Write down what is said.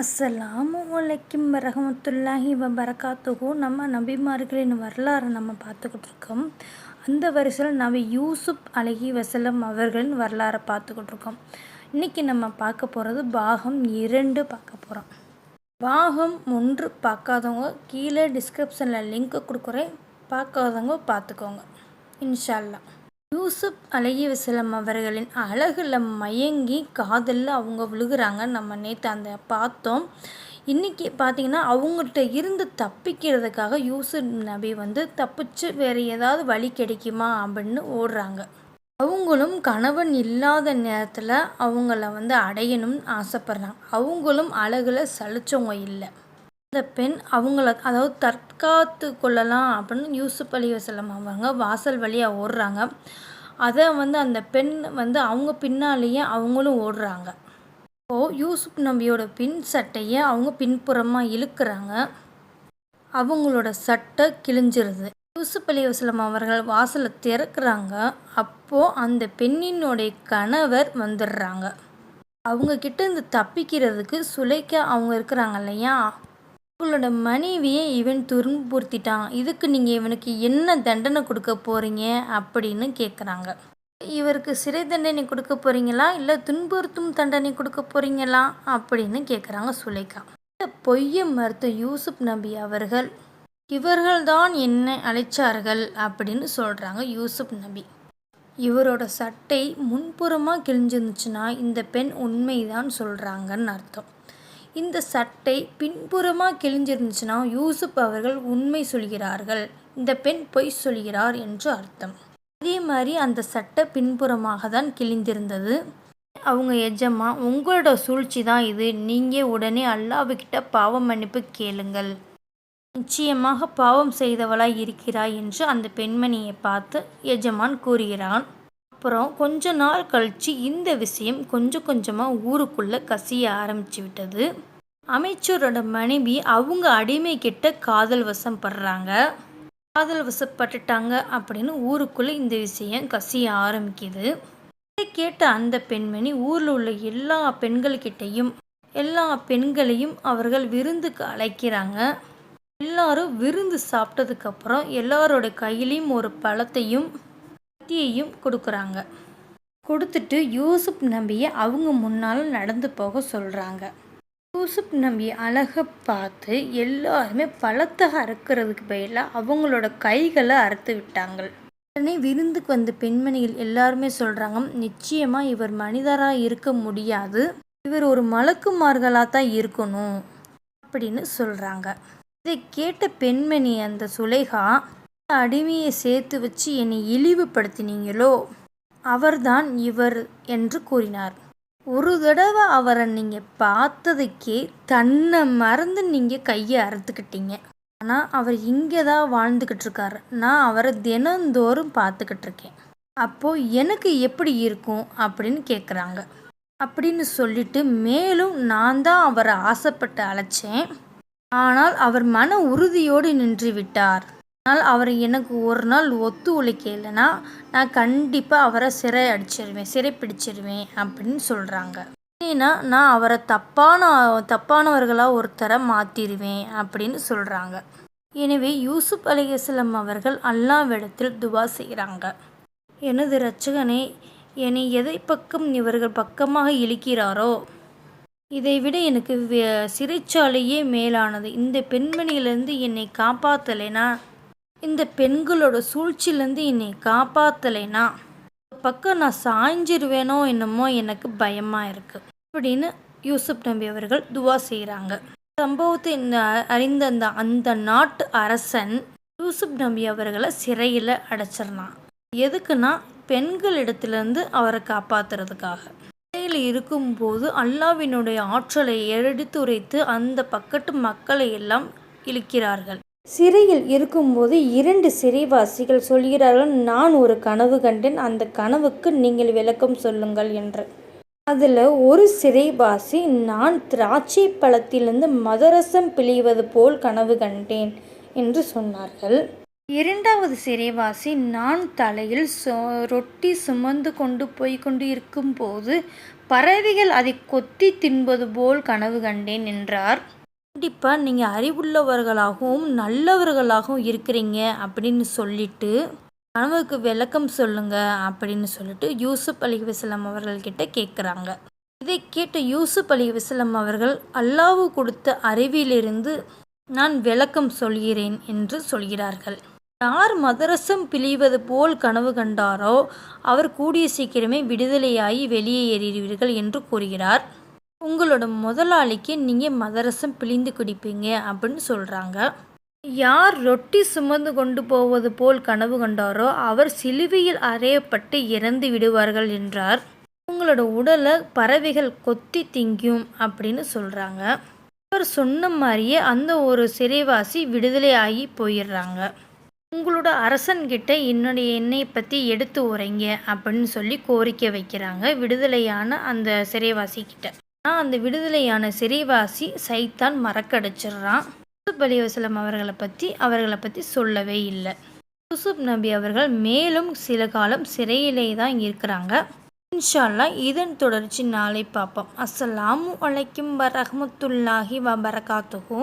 அஸ்ஸலாமு அலைக்கும் வரகமத்துல்லாஹி வபரகாத்துஹு. நம்ம நபிமார்களின் வரலாறை நம்ம பார்த்துக்கிட்டு இருக்கோம் அந்த வரிசையில் நபி யூசுப் அலஹி வசலம் அவர்களின் வரலாறை பார்த்துக்கிட்டு இருக்கோம் இன்றைக்கி நம்ம பார்க்க போகிறது பாகம் இரண்டு பார்க்க போகிறோம் பாகம் ஒன்று பார்க்காதவங்க கீழே டிஸ்கிரிப்ஷனில் லிங்க் கொடுக்குறேன். பார்க்காதவங்க பார்த்துக்கோங்க. இன்ஷா அல்லாஹ் யூசுப் அலைஹி வசலம் அவர்களின் அழகில் மயங்கி காதலில் அவங்க விழுகுறாங்க. நம்ம நேற்று அந்த பார்த்தோம். இன்றைக்கி பார்த்தீங்கன்னா அவங்கள்ட்ட இருந்து தப்பிக்கிறதுக்காக யூசுப் நபி வந்து தப்பிச்சு வேறு ஏதாவது வழி கிடைக்குமா அப்படின்னு ஓடுறாங்க. அவங்களும் கணவன் இல்லாத நேரத்தில் அவங்கள வந்து அடையணும்னு ஆசைப்பட்றாங்க. அவங்களும் அழகில் சலிச்சவங்க இல்லை. அந்த பெண் அவங்கள அதாவது தற்காத்து கொள்ளலாம் அப்படின்னு யூசுப் அலி வசலம் அவங்க வாசல் வழியாக ஓடுறாங்க. அதை வந்து அந்த பெண் வந்து அவங்க பின்னாலேயே அவங்களும் ஓடுறாங்க. இப்போது யூசுப் நம்பியோட பின் சட்டையை அவங்க பின்புறமாக இழுக்கிறாங்க. அவங்களோட சட்டை கிழிஞ்சிருது. யூசுப் அலி வசலம் அவர்கள் வாசலை திறக்கிறாங்க. அப்போது அந்த பெண்ணினுடைய கணவர் வந்துடுறாங்க. அவங்க கிட்ட இருந்து தப்பிக்கிறதுக்கு சுலைக்க அவங்க இருக்கிறாங்க இல்லையா? உங்களோட மனைவியை இவன் துன்புறுத்திட்டான். இதுக்கு நீங்கள் இவனுக்கு என்ன தண்டனை கொடுக்க போகிறீங்க அப்படின்னு கேட்குறாங்க இவருக்கு சிறை தண்டனை கொடுக்க போகிறீங்களா இல்லை துன்புறுத்தும் தண்டனை கொடுக்க போகிறீங்களா அப்படின்னு கேட்குறாங்க சுலைக்கா இந்த பொய்யை மறுத்த யூசுப் நபி அவர்கள் இவர்கள்தான் என்னை அழைச்சார்கள் அப்படின்னு சொல்கிறாங்க யூசுப் நபி. இவரோட சட்டை முன்புறமாக கிழிஞ்சிருந்துச்சுன்னா இந்த பெண் உண்மைதான் சொல்கிறாங்கன்னு அர்த்தம். இந்த சட்டை பின்புறமாக கிழிஞ்சிருந்துச்சுன்னா யூசுப் அவர்கள் உண்மை சொல்கிறார்கள். இந்த பெண் பொய் சொல்கிறார் என்று அர்த்தம். அதே மாதிரி அந்த சட்டை பின்புறமாக தான் கிழிந்திருந்தது. அவங்க எஜமா உங்களோட சூழ்ச்சி தான் இது. நீங்கள் உடனே அல்லாவுக்கிட்ட பாவம் மன்னிப்பு கேளுங்கள். நிச்சயமாக பாவம் செய்தவளாய் இருக்கிறாய் என்று அந்த பெண்மணியை பார்த்து எஜமான் கூறுகிறான். அப்புறம் கொஞ்ச நாள் கழித்து இந்த விஷயம் கொஞ்சம் கொஞ்சமாக ஊருக்குள்ளே கசிய ஆரம்பிச்சு விட்டது. அமைச்சரோட மனைவி அவங்க அடிமை கிட்ட காதல் வசம் படுறாங்க காதல் வசப்பட்டுட்டாங்க அப்படின்னு ஊருக்குள்ளே இந்த விஷயம் கசிய ஆரம்பிக்குது. இதை கேட்ட அந்த பெண்மணி ஊரில் உள்ள எல்லா பெண்கள்கிட்டையும் எல்லா பெண்களையும் அவர்கள் விருந்துக்கு அழைக்கிறாங்க. எல்லாரும் விருந்து சாப்பிட்டதுக்கப்புறம் எல்லாரோட கையிலையும் ஒரு பழத்தையும் கத்தியையும் கொடுக்குறாங்க. கொடுத்துட்டு யூசுப் நம்பியை அவங்க முன்னால் நடந்து போக சொல்கிறாங்க யூசுப் நம்பி அழகை பார்த்து எல்லாருமே பழத்தை அறுக்கிறதுக்கு பதிலாக அவங்களோட கைகளை அறுத்து விட்டாங்க உடனே விருந்துக்கு வந்த பெண்மணிகள் எல்லாருமே சொல்கிறாங்க நிச்சயமாக இவர் மனிதராக இருக்க முடியாது. இவர் ஒரு மலக்குமார்களாக தான் இருக்கணும் அப்படின்னு சொல்கிறாங்க இதை கேட்ட பெண்மணி அந்த சுலைகா அடிமையை சேர்த்து வச்சு என்னை இழிவுபடுத்தினீங்களோ? அவர்தான் இவர் என்று கூறினார். ஒரு தடவை அவரை நீங்கள் பார்த்ததுக்கே தன்னை மறந்து நீங்கள் கையை அறுத்துக்கிட்டீங்க. ஆனால் அவர் இங்கே தான் வாழ்ந்துக்கிட்டு இருக்காரு நான் அவரை தினந்தோறும் பார்த்துக்கிட்டு இருக்கேன் அப்போது எனக்கு எப்படி இருக்கும் அப்படின்னு கேட்குறாங்க அப்படின்னு சொல்லிட்டு மேலும் நான் தான் அவரை ஆசைப்பட்டு அழைச்சேன். ஆனால் அவர் மன உறுதியோடு நின்று விட்டார். ஆனால் அவர் எனக்கு ஒரு நாள் ஒத்து உழைக்கலைன்னா நான் கண்டிப்பாக அவரை சிறை அடிச்சிருவேன் சிறை பிடிச்சிருவேன் அப்படின்னு சொல்கிறாங்க ஏன்னா நான் அவரை தப்பான தப்பானவர்களாக ஒருத்தரை மாற்றிடுவேன் அப்படின்னு சொல்கிறாங்க எனவே யூசுப் அலிகஸ்லம் அவர்கள் அல்லாவிடத்தில் துவா செய்கிறாங்க எனது இரட்சகனே என்னை எதை பக்கம் இவர்கள் பக்கமாக இழுக்கிறாரோ இதைவிட எனக்கு சிறைச்சாலையே மேலானது. இந்த பெண்மணியிலிருந்து என்னை காப்பாற்றலைனா இந்த பெண்களோட சூழ்ச்சியிலேருந்து என்னை காப்பாற்றலைனா பக்கம் நான் சாய்ஞ்சிருவேனோ என்னமோ எனக்கு பயமாக இருக்குது அப்படின்னு யூசுப் நபி அவர்கள் துவா செய்கிறாங்க சம்பவத்தை அறிந்த அந்த அந்த நாட்டு அரசன் யூசுப் நபி அவர்களை சிறையில் அடைச்சிடலாம். எதுக்குன்னா பெண்களிடத்துலேருந்து அவரை காப்பாற்றுறதுக்காக சிறையில் இருக்கும்போது அல்லாவினுடைய ஆற்றலை எடுத்துரைத்து அந்த பக்கத்து மக்களை எல்லாம் இழுக்கிறார்கள். சிறையில் இருக்கும்போது இரண்டு சிறைவாசிகள் சொல்கிறார்கள் நான் ஒரு கனவு கண்டேன் அந்த கனவுக்கு நீங்கள் விளக்கம் சொல்லுங்கள் என்று. அதில் ஒரு சிறைவாசி நான் திராட்சை பழத்திலிருந்து மதரசம் பிழிவது போல் கனவு கண்டேன் என்று சொன்னார்கள். இரண்டாவது சிறைவாசி நான் தலையில் ரொட்டி சுமந்து கொண்டு போய் கொண்டு இருக்கும்போது பறவைகள் அதை கொத்தி தின்பது போல் கனவு கண்டேன் என்றார். கண்டிப்பாக நீங்கள் அறிவுள்ளவர்களாகவும் நல்லவர்களாகவும் இருக்கிறீங்க அப்படின்னு சொல்லிட்டு கனவுக்கு விளக்கம் சொல்லுங்க அப்படின்னு சொல்லிட்டு யூசுப் அலி வசலம் அவர்கள்கிட்ட கேட்குறாங்க இதை கேட்ட யூசுப் அலி வசலம் அவர்கள் அல்லாஹ் கொடுத்த அறிவிலிருந்து நான் விளக்கம் சொல்கிறேன் என்று சொல்கிறார்கள். யார் மதரசம் பிழிவது போல் கனவு கண்டாரோ அவர் கூடிய சீக்கிரமே விடுதலையாகி வெளியே ஏறிடுவீர்கள் என்று கூறுகிறார். உங்களோட முதலாளிக்கு நீங்கள் மதரசம் பிழிந்து குடிப்பீங்க அப்படின்னு சொல்கிறாங்க யார் ரொட்டி சுமந்து கொண்டு போவது போல் கனவு கண்டாரோ அவர் சிலுவையில் அறையப்பட்டு இறந்து விடுவார்கள் என்றார். உங்களோட உடலை பறவைகள் கொத்தி திங்கும் அப்படின்னு சொல்கிறாங்க அவர் சொன்ன மாதிரியே அந்த ஒரு சிறைவாசி விடுதலை ஆகி போயிடுறாங்க. உங்களோட அரசன்கிட்ட என்னுடைய எண்ணெயை பற்றி எடுத்து உரைங்க அப்படின்னு சொல்லி கோரிக்கை வைக்கிறாங்க விடுதலையான அந்த சிறைவாசிக்கிட்ட ஆனால் அந்த விடுதலையான சிறைவாசி சைத்தான் மறக்கடிச்சிடுறான். யூசுப் அலி வசலம் அவர்களை பற்றி அவர்களை பற்றி சொல்லவே இல்லை. யூசுப் நபி அவர்கள் மேலும் சில காலம் சிறையிலே தான் இருக்கிறாங்க. இன்ஷால்லா இதன் தொடர்ச்சி நாளை பார்ப்போம். அஸ்ஸலாமு அலைக்கும் வரஹமத்துல்லாஹி வபரகாத்துஹூ.